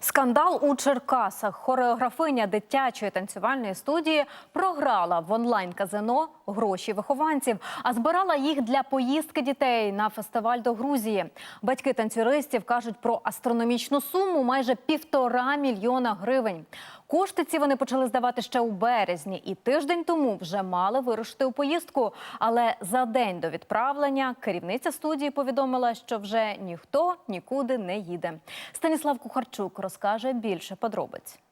Скандал у Черкасах. Хореографиня дитячої танцювальної студії програла в онлайн-казино гроші вихованців, а збирала їх для поїздки дітей на фестиваль до Грузії. Батьки танцюристів кажуть про астрономічну суму майже півтора мільйона гривень. Кошти ці вони почали здавати ще у березні, і тиждень тому вже мали вирушити у поїздку. Але за день до відправлення керівниця студії повідомила, що вже ніхто нікуди не їде. Станіслав Кухарчук розкаже більше подробиць.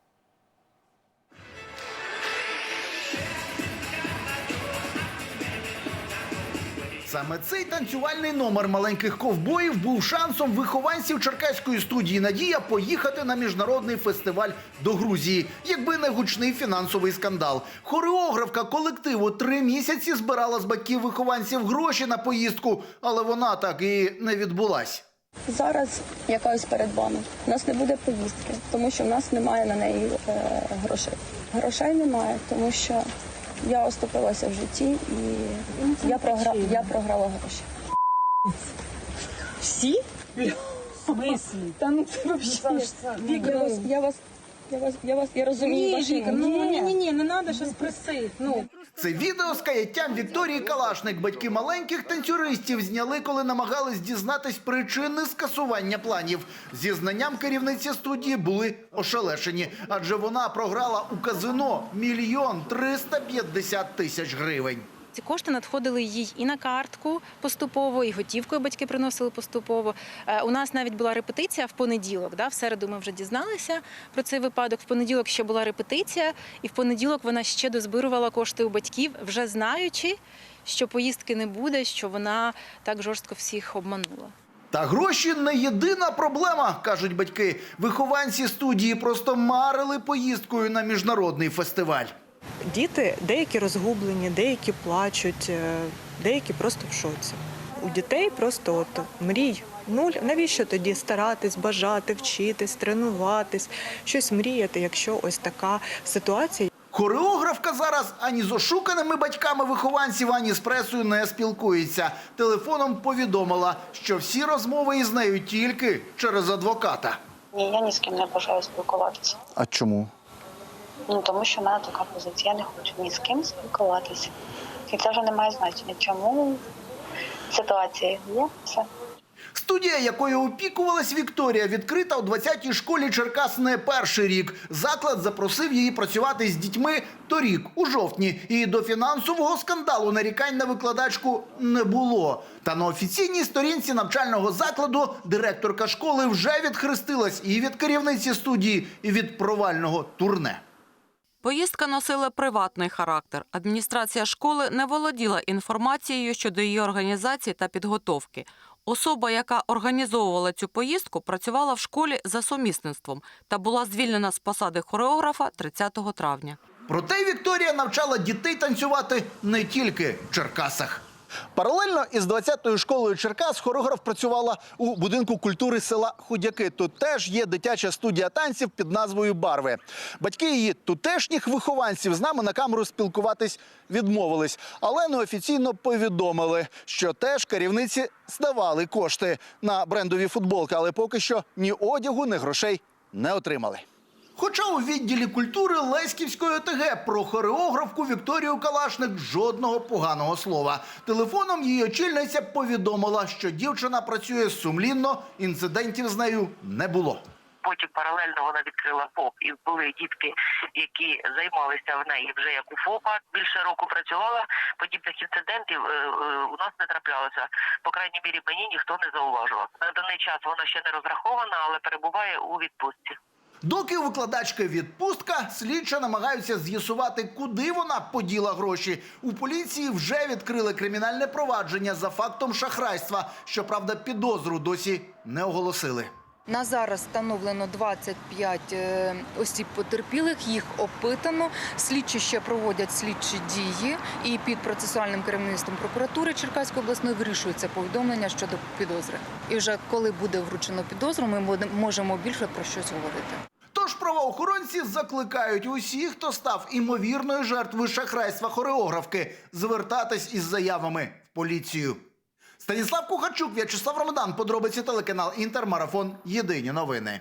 Саме цей танцювальний номер маленьких ковбоїв був шансом вихованців черкаської студії Надія поїхати на міжнародний фестиваль до Грузії, якби не гучний фінансовий скандал. Хореографка колективу три місяці збирала з батьків вихованців гроші на поїздку, але вона так і не відбулась. Зараз якась перед вами. У нас не буде поїздки, тому що в нас немає на неї е, грошей. Грошей немає, тому що я оступилася в житті і я, програ... я програла гроші. Всі? В смислі? Та ну це взагалі. Я вас, я вас, я вас, я вас, я розумію. Ні, ваші Віка, ну ні, ні, ні, не треба щось просити. Ну. Це відео з каяттям Вікторії Калашник. Батьки маленьких танцюристів зняли, коли намагались дізнатись причини скасування планів. Зі знанням керівниці студії були ошелешені, адже вона програла у казино мільйон триста п'ятдесят тисяч гривень. Ці кошти надходили їй і на картку поступово, і готівкою батьки приносили поступово. Е, У нас навіть була репетиція в понеділок. Да? В середу ми вже дізналися про цей випадок. В понеділок ще була репетиція, і в понеділок вона ще дозбирувала кошти у батьків, вже знаючи, що поїздки не буде, що вона так жорстко всіх обманула. Та гроші не єдина проблема, кажуть батьки. Вихованці студії просто марили поїздкою на міжнародний фестиваль. Діти деякі розгублені, деякі плачуть, е, деякі просто в шоці. У дітей просто от мрій нуль. Навіщо тоді старатись, бажати, вчитись, тренуватись, щось мріяти, якщо ось така ситуація. Хореографка зараз ані з ошуканими батьками вихованців, ані з пресою не спілкується. Телефоном повідомила, що всі розмови із нею тільки через адвоката. Ні, я ні з ким не бажаю спілкуватися. А чому? Ну тому що в така позиція. Я не хочу ні з ким спілкуватися. І це вже не має значення. Чому ситуація є все. Студія, якою опікувалась Вікторія, відкрита у 20-й школі Черкас не перший рік. Заклад запросив її працювати з дітьми торік, у жовтні. І до фінансового скандалу нарікань на викладачку не було. Та на офіційній сторінці навчального закладу директорка школи вже відхрестилась і від керівниці студії, і від провального турне. Поїздка носила приватний характер. Адміністрація школи не володіла інформацією щодо її організації та підготовки. Особа, яка організовувала цю поїздку, працювала в школі за сумісництвом та була звільнена з посади хореографа 30 травня. Проте Вікторія навчала дітей танцювати не тільки в Черкасах. Паралельно із 20-ю школою Черкас хореограф працювала у будинку культури села Худяки. Тут теж є дитяча студія танців під назвою Барви. Батьки її тутешніх вихованців з нами на камеру спілкуватись відмовились, але неофіційно повідомили, що теж керівниці здавали кошти на брендові футболки, але поки що ні одягу, ні грошей не отримали. Хоча у відділі культури Леськівської ОТГ про хореографку Вікторію Калашник жодного поганого слова. Телефоном її очільниця повідомила, що дівчина працює сумлінно, інцидентів з нею не було. Потім паралельно вона відкрила ФОП, і були дітки, які займалися в неї вже як у ФОПа. Більше року працювала. Подібних інцидентів е, е, у нас не траплялося. По крайній мірі мені ніхто не зауважував. На даний час вона ще не розрахована, але перебуває у відпустці. Доки у викладачки відпустка, слідчі намагаються з'ясувати, куди вона поділа гроші. У поліції вже відкрили кримінальне провадження за фактом шахрайства. Щоправда, підозру досі не оголосили. На зараз встановлено 25 е, осіб потерпілих, їх опитано. Слідчі ще проводять слідчі дії, і під процесуальним керівництвом прокуратури Черкаської обласної вирішується повідомлення щодо підозри. І вже коли буде вручено підозру, ми можемо більше про щось говорити. Правоохоронці закликають усіх, хто став імовірною жертвою шахрайства хореографки, звертатись із заявами в поліцію. Станіслав Кухарчук, В'ячеслав Ромадан, подробиці телеканал Інтермарафон. Єдині новини.